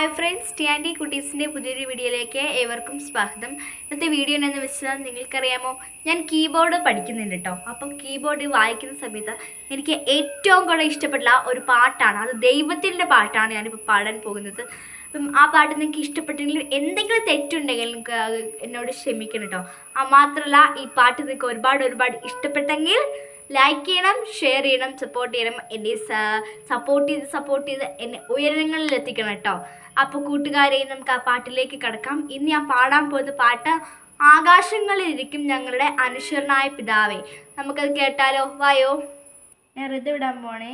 Hi friends T and കുട്ടീസിന്റെ പുതിയൊരു വീഡിയോയിലേക്ക് ഏവർക്കും സ്വാഗതം. ഇന്നത്തെ വീഡിയോ എന്നു വെച്ചാൽ നിങ്ങൾക്കറിയാമോ? ഞാൻ കീബോർഡ് പഠിക്കുന്നുണ്ട് കേട്ടോ അപ്പം കീബോർഡ് വായിക്കുന്ന സമയത്ത് എനിക്ക് ഏറ്റവും കൂടുതൽ ഇഷ്ടപ്പെട്ട ഒരു പാട്ടാണ്. അത് ദൈവത്തിന്റെ പാട്ടാണ് ഞാനിപ്പോൾ പാടാൻ പോകുന്നത്. അപ്പം ആ പാട്ട് നിങ്ങൾക്ക് ഇഷ്ടപ്പെട്ടെങ്കിൽ എന്തെങ്കിലും തെറ്റുണ്ടെങ്കിൽ നിങ്ങൾക്ക് എന്നോട് ക്ഷമിക്കണം കേട്ടോ ആ മാത്രമല്ല ഈ പാട്ട് നിങ്ങൾക്ക് ഒരുപാട് ഒരുപാട് ഇഷ്ടപ്പെട്ടെങ്കിൽ ലൈക്ക് ചെയ്യണം ഷെയർ ചെയ്യണം സപ്പോർട്ട് ചെയ്യണം എന്നെ സപ്പോർട്ട് ചെയ്ത് സപ്പോർട്ട് ചെയ്ത് എന്നെ ഉയരങ്ങളിൽ എത്തിക്കണം കേട്ടോ അപ്പോൾ കൂട്ടുകാരെ നമുക്ക് ആ പാട്ടിലേക്ക് കിടക്കാം. ഇന്ന് ഞാൻ പാടാൻ പോകുന്ന പാട്ട് ആകാശങ്ങളിലിരിക്കും ഞങ്ങളുടെ അനുശ്വരനായ പിതാവേ. നമുക്കത് കേട്ടാലോ? വായോ? ഞാൻ ഋതു വിടാൻ പോണേ.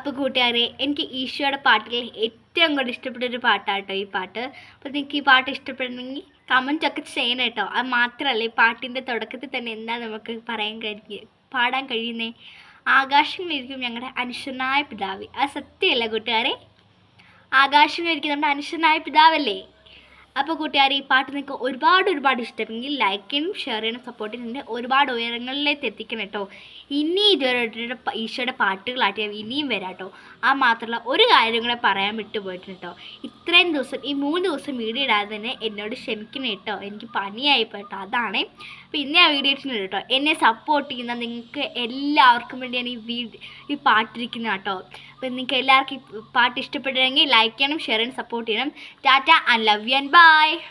അപ്പോൾ കൂട്ടുകാരെ എനിക്ക് ഈശോയുടെ പാട്ടിൽ ഏറ്റവും കൂടുതൽ ഇഷ്ടപ്പെട്ട ഒരു പാട്ടാണ് പാട്ടാട്ടോ ഈ പാട്ട്. അപ്പോൾ നിങ്ങൾക്ക് ഈ പാട്ട് ഇഷ്ടപ്പെടണമെങ്കിൽ കമന്റ് ഒക്കെ ചെയ്യണം കേട്ടോ. അത് മാത്രമല്ല ഈ പാട്ടിന്റെ തുടക്കത്തിൽ തന്നെ എന്താ നമുക്ക് പറയാൻ കഴിയുക പാടാൻ കഴിയുന്നേ? ആകാശങ്ങളിരിക്കും ഞങ്ങളുടെ അനുശ്വരനായ പിതാവ്. അത് സത്യമല്ല കൂട്ടുകാരെ. ആകാശങ്ങളിരിക്കും നമ്മുടെ അനുശ്വരനായ പിതാവല്ലേ? അപ്പോൾ കൂട്ടുകാർ ഈ പാട്ട് നിങ്ങൾക്ക് ഒരുപാട് ഒരുപാട് ഇഷ്ടമെങ്കിൽ ലൈക്ക് ചെയ്യണം ഷെയർ ചെയ്യണം സപ്പോർട്ട് ചെയ്യണം. ഒരുപാട് ഉയരങ്ങളിലേക്ക് എത്തിക്കണം കേട്ടോ. ഇനി ഇതുവരെ ഈശോയുടെ പാട്ടുകളായിട്ട് ഇനിയും വരാം കേട്ടോ. ആ മാത്രമല്ല ഒരു കാര്യം കൂടെ പറയാൻ വിട്ടുപോയിട്ടുണ്ട് കേട്ടോ. ഇത്രയും ദിവസം ഈ മൂന്ന് ദിവസം വീഡിയോ ഇടാതെ തന്നെ എന്നോട് ക്ഷമിക്കണം കേട്ടോ. എനിക്ക് പണിയായി പോയിട്ടോ അതാണ്. ഇന്ന് ഞാൻ വീഡിയോ ഇട്ടിട്ടുണ്ട് കേട്ടോ. എന്നെ സപ്പോർട്ട് ചെയ്യുന്ന നിങ്ങൾക്ക് എല്ലാവർക്കും വേണ്ടിയാണ് ഈ വീഡിയോ ഈ പാട്ടിരിക്കുന്നത് കേട്ടോ. അപ്പോൾ നിങ്ങൾക്ക് എല്ലാവർക്കും പാട്ട് ഇഷ്ടപ്പെട്ടെങ്കിൽ ലൈക്ക് ചെയ്യണം ഷെയർ ചെയ്യണം സപ്പോർട്ട് ചെയ്യണം. Tata and love you and Bye.